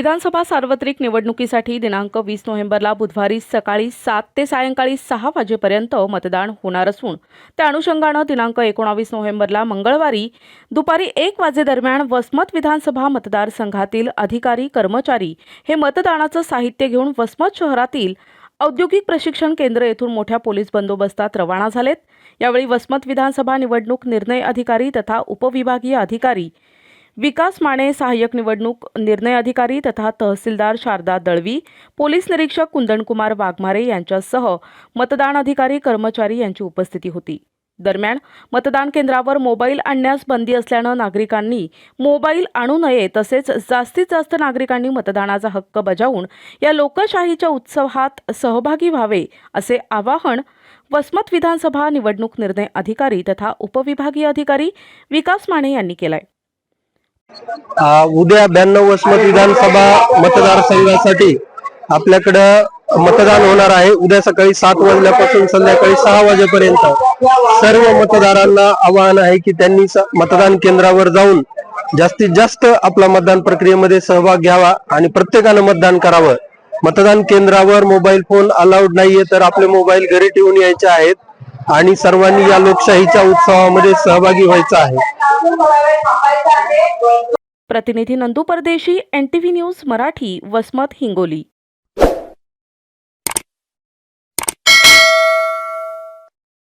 विधानसभा सार्वत्रिक निवडणुकीसाठी दिनांक वीस नोव्हेंबरला बुधवारी सकाळी सात ते सायंकाळी सहा वाजेपर्यंत मतदान होणार असून त्या अनुषंगानं दिनांक एकोणावीस नोव्हेंबरला मंगळवारी दुपारी एक वाजेदरम्यान वसमत विधानसभा मतदारसंघातील अधिकारी कर्मचारी हे मतदानाचं साहित्य घेऊन वसमत शहरातील औद्योगिक प्रशिक्षण केंद्र येथून मोठ्या पोलीस बंदोबस्तात रवाना झालेत. यावेळी वसमत विधानसभा निवडणूक निर्णय अधिकारी तथा उपविभागीय अधिकारी विकास माने सहाय्यक निवडणूक निर्णय अधिकारी तथा तहसीलदार शारदा दळवी पोलीस निरीक्षक कुंदनकुमार वाघमारे यांच्यासह मतदान अधिकारी कर्मचारी यांची उपस्थिती होती. दरम्यान मतदान केंद्रावर मोबाईल आणण्यास बंदी असल्यानं नागरिकांनी मोबाईल आणू नये तसेच जास्तीत जास्त नागरिकांनी मतदानाचा हक्क बजावून या लोकशाहीच्या उत्सवात सहभागी व्हावे असे आवाहन वसमत विधानसभा निवडणूक निर्णय अधिकारी तथा उपविभागीय अधिकारी विकास माने यांनी केलाय. उद्या ब्याण्णव वसमत विधानसभा मतदारसंघासाठी आपल्याकडं मतदान होणार आहे. उद्या सकाळी सात वाजल्यापासून संध्याकाळी सहा वाजेपर्यंत सर्व मतदारांना आवाहन आहे की त्यांनी मतदान केंद्रावर जाऊन जास्तीत जास्त आपला मतदान प्रक्रियेमध्ये सहभाग घ्यावा आणि प्रत्येकानं मतदान करावं. मतदान केंद्रावर मोबाईल फोन अलाउड नाहीये तर आपले मोबाईल घरी ठेवून यायचे आहेत आणि सर्वांनी या लोकशाहीच्या उत्सवामध्ये सहभागी व्हायचं आहे. प्रतिनिधी नंदू परदेशी एनटीव्ही न्यूज मराठी वसमत हिंगोली.